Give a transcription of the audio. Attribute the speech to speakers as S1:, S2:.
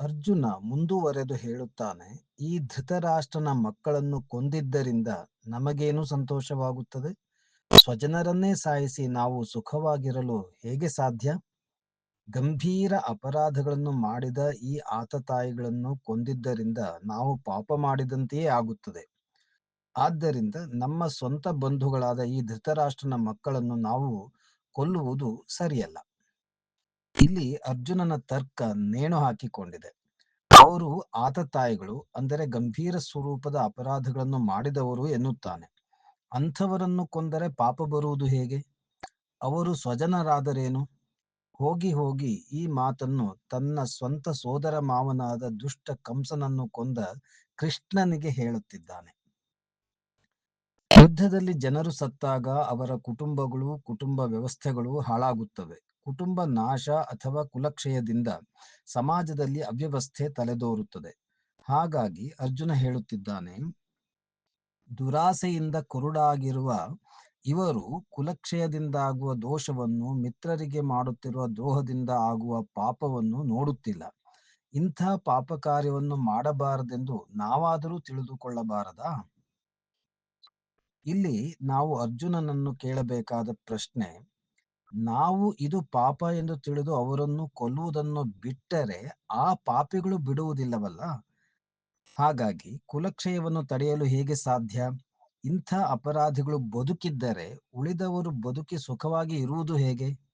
S1: ಅರ್ಜುನ ಮುಂದುವರೆದು ಹೇಳುತ್ತಾನೆ, ಈ ಧೃತರಾಷ್ಟ್ರನ ಮಕ್ಕಳನ್ನು ಕೊಂದಿದ್ದರಿಂದ ನಮಗೇನು ಸಂತೋಷವಾಗುತ್ತದೆ? ಸ್ವಜನರನ್ನೇ ಸಾಯಿಸಿ ನಾವು ಸುಖವಾಗಿರಲು ಹೇಗೆ ಸಾಧ್ಯ? ಗಂಭೀರ ಅಪರಾಧಗಳನ್ನು ಮಾಡಿದ ಈ ಆತತಾಯಿಗಳನ್ನು ಕೊಂದಿದ್ದರಿಂದ ನಾವು ಪಾಪ ಮಾಡಿದಂತೆಯೇ ಆಗುತ್ತದೆ. ಆದ್ದರಿಂದ ನಮ್ಮ ಸ್ವಂತ ಬಂಧುಗಳಾದ ಈ ಧೃತರಾಷ್ಟ್ರನ ಮಕ್ಕಳನ್ನು ನಾವು ಕೊಲ್ಲುವುದು ಸರಿಯಲ್ಲ. ಇಲ್ಲಿ ಅರ್ಜುನನ ತರ್ಕ ನೇಣು ಹಾಕಿಕೊಂಡಿದೆ. ಅವರು ಆತ ತಾಯಿಗಳು, ಅಂದರೆ ಗಂಭೀರ ಸ್ವರೂಪದ ಅಪರಾಧಗಳನ್ನು ಮಾಡಿದವರು ಎನ್ನುತ್ತಾನೆ. ಅಂಥವರನ್ನು ಕೊಂದರೆ ಪಾಪ ಬರುವುದು ಹೇಗೆ? ಅವರು ಸ್ವಜನರಾದರೇನು? ಹೋಗಿ ಹೋಗಿ ಈ ಮಾತನ್ನು ತನ್ನ ಸ್ವಂತ ಸೋದರ ಮಾವನಾದ ದುಷ್ಟ ಕಂಸನನ್ನು ಕೊಂದ ಕೃಷ್ಣನಿಗೆ ಹೇಳುತ್ತಿದ್ದಾನೆ. ಯುದ್ಧದಲ್ಲಿ ಜನರು ಸತ್ತಾಗ ಅವರ ಕುಟುಂಬಗಳು, ಕುಟುಂಬ ವ್ಯವಸ್ಥೆಗಳು ಹಾಳಾಗುತ್ತವೆ. ಕುಟುಂಬ ನಾಶ ಅಥವಾ ಕುಲಕ್ಷಯದಿಂದ ಸಮಾಜದಲ್ಲಿ ಅವ್ಯವಸ್ಥೆ ತಲೆದೋರುತ್ತದೆ. ಹಾಗಾಗಿ ಅರ್ಜುನ ಹೇಳುತ್ತಿದ್ದಾನೆ, ದುರಾಸೆಯಿಂದ ಕುರುಡಾಗಿರುವ ಇವರು ಕುಲಕ್ಷಯದಿಂದಾಗುವ ದೋಷವನ್ನು ಮಿತ್ರರಿಗೆ ಮಾಡುತ್ತಿರುವ ದ್ರೋಹದಿಂದ ಆಗುವ ಪಾಪವನ್ನು ನೋಡುತ್ತಿಲ್ಲ. ಇಂಥ ಪಾಪ ಕಾರ್ಯವನ್ನು ಮಾಡಬಾರದೆಂದು ನಾವಾದರೂ ತಿಳಿದುಕೊಳ್ಳಬಾರದಾ? ಇಲ್ಲಿ ನಾವು ಅರ್ಜುನನನ್ನು ಕೇಳಬೇಕಾದ ಪ್ರಶ್ನೆ ನಾವು ಇದು ಪಾಪ ಎಂದು ತಿಳಿದು ಅವರನ್ನು ಕೊಲ್ಲುವುದನ್ನು ಬಿಟ್ಟರೆ ಆ ಪಾಪಿಗಳು ಬಿಡುವುದಿಲ್ಲವಲ್ಲ? ಹಾಗಾಗಿ ಕುಲಕ್ಷಯವನ್ನು ತಡೆಯಲು ಹೇಗೆ ಸಾಧ್ಯ? ಇಂಥ ಅಪರಾಧಿಗಳು ಬದುಕಿದ್ದರೆ ಉಳಿದವರು ಬದುಕಿ ಸುಖವಾಗಿ ಇರುವುದು ಹೇಗೆ?